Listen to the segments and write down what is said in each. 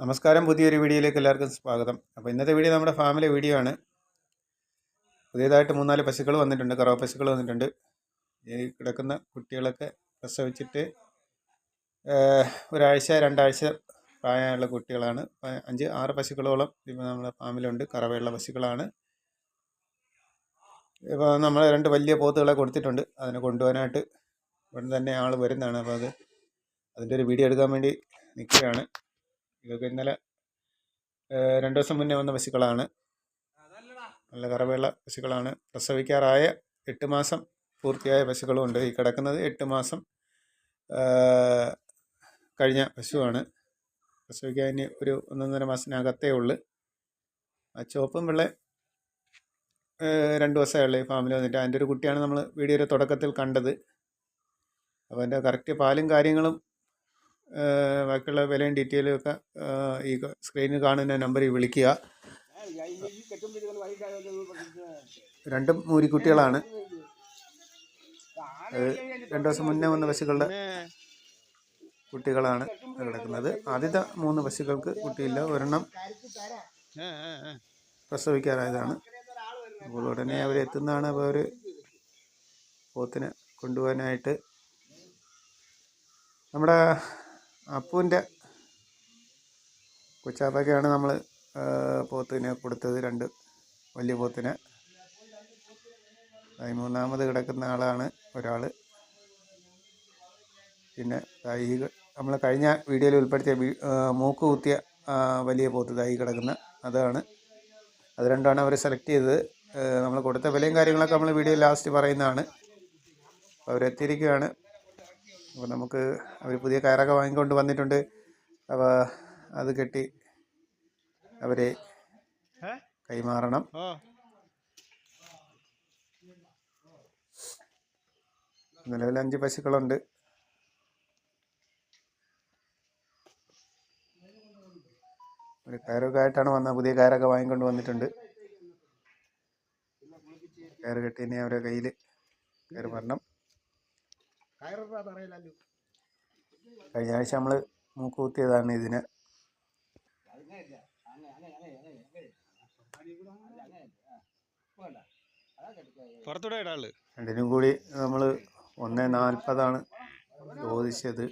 നമസ്കാരം. പുതിയൊരു വീഡിയോയിലേക്ക് എല്ലാവർക്കും സ്വാഗതം. അപ്പോൾ ഇന്നത്തെ വീഡിയോ നമ്മുടെ ഫാമിലി വീഡിയോ ആണ്. പുതിയതായിട്ട് മൂന്നാൽ പശുക്കൾ വന്നിട്ടുണ്ട്. കറവ പശുക്കൾ വന്നിട്ടുണ്ട്. ഈ കിടക്കുന്ന കുട്ടികളൊക്കെ പ്രസവിച്ചിട്ട് ഒരാഴ്ച രണ്ടാഴ്ച പ്രായമുള്ള കുട്ടികളാണ്. അഞ്ച് ആറ് പശുക്കളോളം ഇപ്പോൾ നമ്മുടെ ഫാമിലുണ്ട് കറവയുള്ള പശുക്കളാണ്. ഇപ്പോൾ നമ്മൾ രണ്ട് വലിയ പോത്തുകളെ കൊടുത്തിട്ടുണ്ട്. അതിനെ കൊണ്ടുപോകാനായിട്ട് ഉടൻ തന്നെ ആൾ വരുന്നതാണ്. അപ്പോൾ അത് അതിന്റെ ഒരു വീഡിയോ എടുക്കാൻ വേണ്ടി നിൽക്കുകയാണ്. ഇതൊക്കെ ഇന്നലെ രണ്ടു ദിവസം മുന്നേ വന്ന പശുക്കളാണ്. നല്ല കറവയുള്ള പശുക്കളാണ്. പ്രസവിക്കാറായ എട്ട് മാസം പൂർത്തിയായ പശുക്കളും ഉണ്ട്. ഈ കിടക്കുന്നത് എട്ട് മാസം കഴിഞ്ഞ പശുവാണ്. പ്രസവിക്കാൻ ഇനി ഒരു ഒന്നൊന്നര മാസത്തിനകത്തേ ഉള്ളു. ആ ചുവപ്പും വെള്ള രണ്ട് ദിവസമേ ഉള്ളൂ ഈ ഫാമിൽ വന്നിട്ട്. അതിന്റെ ഒരു കുട്ടിയാണ് നമ്മൾ വീഡിയോയുടെ തുടക്കത്തിൽ കണ്ടത്. അപ്പോൾ അതിന്റെ കറക്റ്റ് പാലും കാര്യങ്ങളും ബാക്കിയുള്ള വിലയും ഡീറ്റെയിലും ഒക്കെ ഈ സ്ക്രീനിൽ കാണുന്ന നമ്പറിൽ വിളിക്കുക. രണ്ടും മൂരിക്കുട്ടികളാണ്. രണ്ടു ദിവസം മുന്നേ വന്ന പശുക്കളുടെ കുട്ടികളാണ് കിടക്കുന്നത്. ആദ്യത്തെ മൂന്ന് പശുക്കൾക്ക് കുട്ടിയില്ല. ഒരെണ്ണം പ്രസവിക്കാറായതാണ്. അപ്പോൾ ഉടനെ അവർ എത്തുന്നതാണ്. അപ്പോൾ അവർ പോത്തിനെ കൊണ്ടുപോകാനായിട്ട്. നമ്മുടെ അപ്പുവിന്റെ കൊച്ചാപ്പയ്ക്കാണ് നമ്മൾ പോത്തിനെ കൊടുത്തത് രണ്ട് വലിയ പോത്തിനെ. പതിമൂന്നാമത് കിടക്കുന്ന ആളാണ് ഒരാൾ പിന്നെ തൈകൾ നമ്മൾ കഴിഞ്ഞ വീഡിയോയിൽ ഉൾപ്പെടുത്തിയ മൂക്ക് കുത്തിയ വലിയ പോത്ത് തൈ കിടക്കുന്ന അതാണ്. അത് രണ്ടാണ് അവർ സെലക്ട് ചെയ്തത്. നമ്മൾ കൊടുത്ത വിലയും കാര്യങ്ങളൊക്കെ നമ്മൾ വീഡിയോ ലാസ്റ്റ് പറയുന്നതാണ്. അവരെത്തിയിരിക്കുകയാണ് അപ്പോൾ നമുക്ക് അവർ പുതിയ കയറൊക്കെ വാങ്ങിക്കൊണ്ട് വന്നിട്ടുണ്ട്. അപ്പോൾ അത് കെട്ടി അവരെ കൈമാറണം. നിലവിൽ അഞ്ച് പശുക്കളുണ്ട്. ഒരു കയറൊക്കെ ആയിട്ടാണ് വന്നത്. പുതിയ കയറൊക്കെ വാങ്ങിക്കൊണ്ട് വന്നിട്ടുണ്ട്. കയറ് കെട്ടിനെ ഇനി അവരുടെ കയ്യിൽ കയറ് വരണം. കഴിഞ്ഞ ആഴ്ച നമ്മൾ മൂക്ക് കുത്തിയതാണ് ഇതിന് രണ്ടിനും കൂടി നമ്മൾ ഒന്ന് നാൽപ്പതാണ് ചോദിച്ചത്.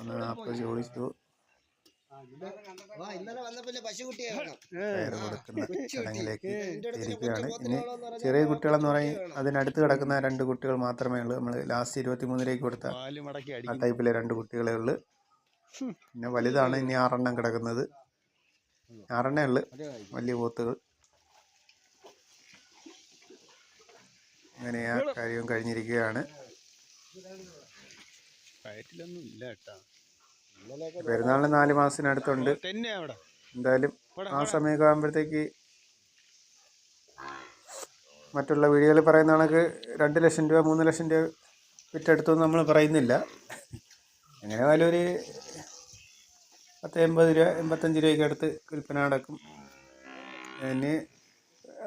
ഒന്ന് നാൽപ്പത് ചോദിച്ചു. ഇന്നലെ ചടങ്ങിലേക്ക് ഇനി ചെറിയ കുട്ടികളെന്ന് പറയും അതിനടുത്ത് കിടക്കുന്ന രണ്ട് കുട്ടികൾ മാത്രമേ ഉള്ളൂ. നമ്മൾ ലാസ്റ്റ് ഇരുപത്തി മൂന്നിലേക്ക് കൊടുത്ത ആ ടൈപ്പിലെ രണ്ട് കുട്ടികളെ ഉള്ളു. പിന്നെ വലുതാണ് ഇനി ആറെണ്ണം കിടക്കുന്നത്. ആറെണ്ണേ ഉള്ളു. വലിയ പോത്തുകൾ. അങ്ങനെ ആ കാര്യവും കഴിഞ്ഞിരിക്കുകയാണ്. വയറ്റിലൊന്നും ഇല്ല കേട്ടാ. പെരുന്നാളിന് നാല് മാസത്തിനടുത്തുണ്ട്. എന്തായാലും ആ സമയമൊക്കെ ആകുമ്പോഴത്തേക്ക് മറ്റുള്ള വീഡിയോയിൽ പറയുന്ന കണക്ക് രണ്ട് ലക്ഷം രൂപ മൂന്ന് ലക്ഷം രൂപ വിറ്റെടുത്തു നമ്മൾ പറയുന്നില്ല. എങ്ങനെ പോയാലും ഒരു പത്ത് എൺപത് രൂപ എൺപത്തഞ്ച് രൂപയ്ക്ക് അടുത്ത് വിൽപ്പന നടക്കും. അതിന്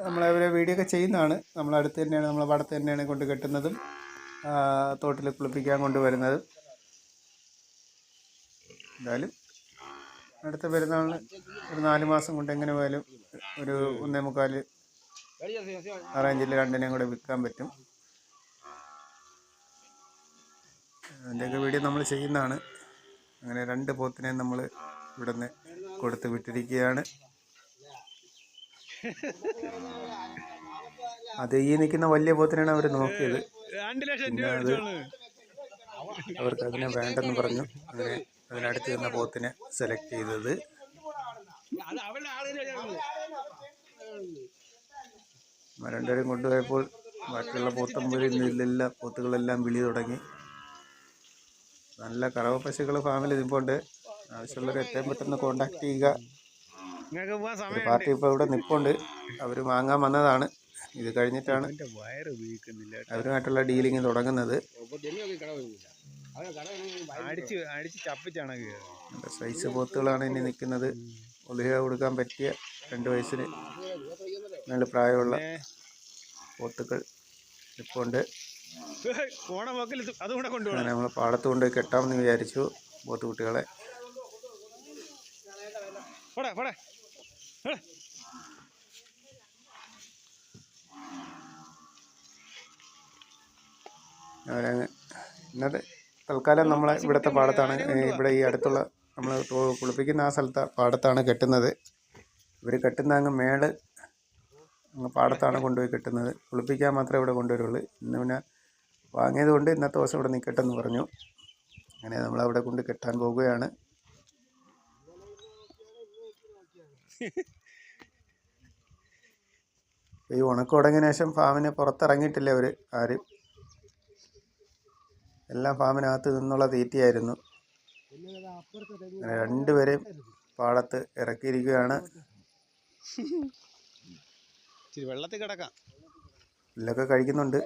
നമ്മളവരെ വീഡിയോ ഒക്കെ ചെയ്യുന്നതാണ്. നമ്മളടുത്ത് തന്നെയാണ് നമ്മളെ പടത്ത് തന്നെയാണ് കൊണ്ട് കെട്ടുന്നതും തോട്ടിൽ കുളിപ്പിക്കാൻ കൊണ്ടുവരുന്നതും. എന്തായാലും അടുത്ത പെരുന്നാളിന് ഒരു നാല് മാസം കൊണ്ട് എങ്ങനെ പോയാലും ഒരു ഒന്നേ മുക്കാൽ ആ റേഞ്ചിൽ രണ്ടിനെയും കൂടെ വിൽക്കാൻ പറ്റും. അതിന്റെയൊക്കെ വീഡിയോ നമ്മൾ ചെയ്യുന്നതാണ്. അങ്ങനെ രണ്ട് പോത്തിനെയും നമ്മൾ ഇവിടെ നിന്ന് കൊടുത്ത് വിട്ടിരിക്കുകയാണ്. അത് ഈ നിൽക്കുന്ന വലിയ പോത്തിനാണ് അവർ നോക്കിയത്. പിന്നെ അത് അവർക്ക് അതിനെ വേണ്ടെന്ന് പറഞ്ഞു. അങ്ങനെ അതിനടുത്ത് നിന്ന പോത്തിനെ സെലക്ട് ചെയ്തത്. മരണ്ടരും രണ്ടുപേരും കൊണ്ടുപോയപ്പോൾ ബാക്കിയുള്ള പോത്തമ്പൂരിൽ നിന്നെല്ലാം പോത്തുകളെല്ലാം വിളി തുടങ്ങി. നല്ല കറവ പശുക്കൾ ഫാമിൽ നിൽപ്പുണ്ട് ആവശ്യമുള്ളവർ എത്രയും പെട്ടെന്ന് കോണ്ടാക്ട് ചെയ്യുക. പാർട്ടി ഇപ്പോൾ ഇവിടെ നിൽപ്പുണ്ട് അവർ വാങ്ങാൻ വന്നതാണ്. ഇത് കഴിഞ്ഞിട്ടാണ് അവരുമായിട്ടുള്ള ഡീലിങ് തുടങ്ങുന്നത്. സൈസ് പോത്തുകളാണ് ഇനി നിൽക്കുന്നത്. ഒളിക കൊടുക്കാൻ പറ്റിയ രണ്ട് വയസ്സിന് നല്ല പ്രായമുള്ള പോത്തുക്കൾ ഇപ്പോൾ ഉണ്ട് അങ്ങനെ നമ്മൾ പാടത്ത് കൊണ്ടുപോയി കെട്ടാമെന്ന് വിചാരിച്ചു പോത്തുകുട്ടികളെ. പോടെ. പോടെ. ഇന്നത്തെ തൽക്കാലം നമ്മളെ ഇവിടുത്തെ പാടത്താണ് ഇവിടെ ഈ അടുത്തുള്ള നമ്മൾ കുളിപ്പിക്കുന്ന ആ സ്ഥലത്തെ പാടത്താണ് കെട്ടുന്നത്. ഇവർ കെട്ടുന്ന അങ്ങ് മേൾ അങ്ങ് പാടത്താണ് കൊണ്ടുപോയി കെട്ടുന്നത്. കുളിപ്പിക്കാൻ മാത്രമേ ഇവിടെ കൊണ്ടുവരുള്ളൂ. ഇന്ന് പിന്നെ വാങ്ങിയത് കൊണ്ട് ഇന്നത്തെ ദിവസം ഇവിടെ നിൽക്കട്ടെ എന്ന് പറഞ്ഞു. അങ്ങനെ നമ്മൾ അവിടെ കൊണ്ട് കെട്ടാൻ പോവുകയാണ്. ഈ ഉണക്കം തുടങ്ങിയ ശേഷം ഫാമിന് പുറത്തിറങ്ങിയിട്ടില്ല അവർ ആരും. എല്ലാം ഫാമിനകത്ത് നിന്നുള്ള തീറ്റയായിരുന്നു. രണ്ടുപേരെയും പാടത്ത് ഇറക്കിയിരിക്കുകയാണ്. വെള്ളത്തിൽ കിടക്കാം. ഇതിലൊക്കെ കഴിക്കുന്നുണ്ട്.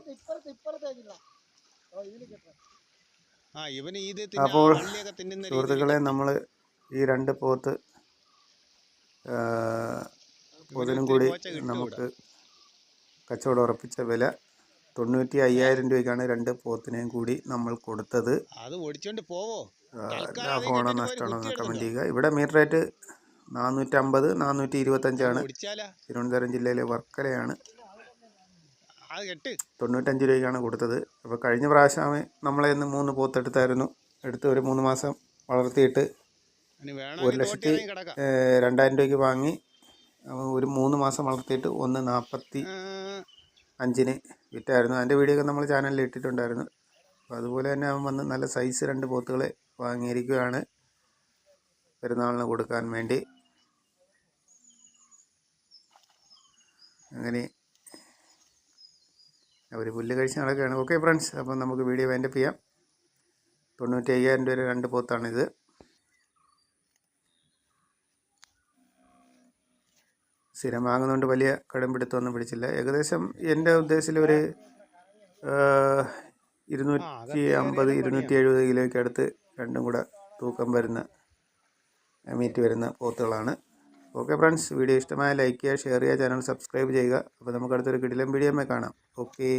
അപ്പോൾ സുഹൃത്തുക്കളെ നമ്മൾ ഈ രണ്ട് പോത്ത് പോത്തിനും കൂടി നമുക്ക് കച്ചവടം ഉറപ്പിച്ച വില തൊണ്ണൂറ്റി അയ്യായിരം രൂപയ്ക്കാണ് രണ്ട് പോത്തിനെയും കൂടി നമ്മൾ കൊടുത്തത്. ലാഭമാണോ നഷ്ടമാണോ എന്ന് കമന്റ് ചെയ്യുക. ഇവിടെ മീറ്റർ റേറ്റ് നാനൂറ്റമ്പത് നാനൂറ്റി ഇരുപത്തഞ്ചാണ് അഞ്ചാണ് തിരുവനന്തപുരം ജില്ലയിലെ വർക്കലയാണ്. തൊണ്ണൂറ്റഞ്ച് രൂപയ്ക്കാണ് കൊടുത്തത്. അപ്പോൾ കഴിഞ്ഞ പ്രാവശ്യം നമ്മളെ ഇന്ന് മൂന്ന് പോത്തെടുത്തായിരുന്നു. എടുത്ത് ഒരു മൂന്ന് മാസം വളർത്തിയിട്ട് ഒരു ലക്ഷത്തി രണ്ടായിരം രൂപയ്ക്ക് വാങ്ങി ഒരു മൂന്ന് മാസം വളർത്തിയിട്ട് ഒന്ന് നാൽപ്പത്തി അഞ്ചിന് വിറ്റായിരുന്നു. അതിന്റെ വീഡിയോ ഒക്കെ നമ്മൾ ചാനലിൽ ഇട്ടിട്ടുണ്ടായിരുന്നു. അപ്പോൾ അതുപോലെ തന്നെ അവൻ വന്ന് നല്ല സൈസ് രണ്ട് പോത്തുകളെ വാങ്ങിയിരിക്കുകയാണ് പെരുന്നാളിന് കൊടുക്കാൻ വേണ്ടി. അങ്ങനെ അവർ പുല്ല് കഴിച്ച് നടക്കുകയാണ്. ഓക്കെ ഫ്രണ്ട്സ് അപ്പം നമുക്ക് വീഡിയോ വൈൻഡപ്പ് ചെയ്യാം. തൊണ്ണൂറ്റി അയ്യായിരം രൂപ രണ്ട് പോത്താണിത്. സ്ഥിരം വാങ്ങുന്നതുകൊണ്ട് വലിയ കടുംപിടുത്തമൊന്നും പിടിച്ചില്ല. ഏകദേശം എന്റെ ഉദ്ദേശത്തിൽ ഒരു ഇരുന്നൂറ്റി അമ്പത് ഇരുന്നൂറ്റി എഴുപത് കിലോയ്ക്ക് അടുത്ത് രണ്ടും കൂടെ തൂക്കം വരുന്ന മീറ്റ് വരുന്ന പോത്തുകളാണ്. ഓക്കെ ഫ്രണ്ട്സ് വീഡിയോ ഇഷ്ടമായ ലൈക്ക് ചെയ്യുക ഷെയർ ചെയ്യുക ചാനൽ സബ്സ്ക്രൈബ് ചെയ്യുക. അപ്പോൾ നമുക്ക് അടുത്തൊരു കിടിലം വീഡിയോ കാണാം. ഓക്കേ.